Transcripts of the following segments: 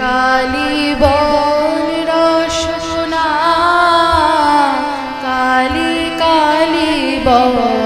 কালীবন রসনা কালী কালী বন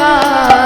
का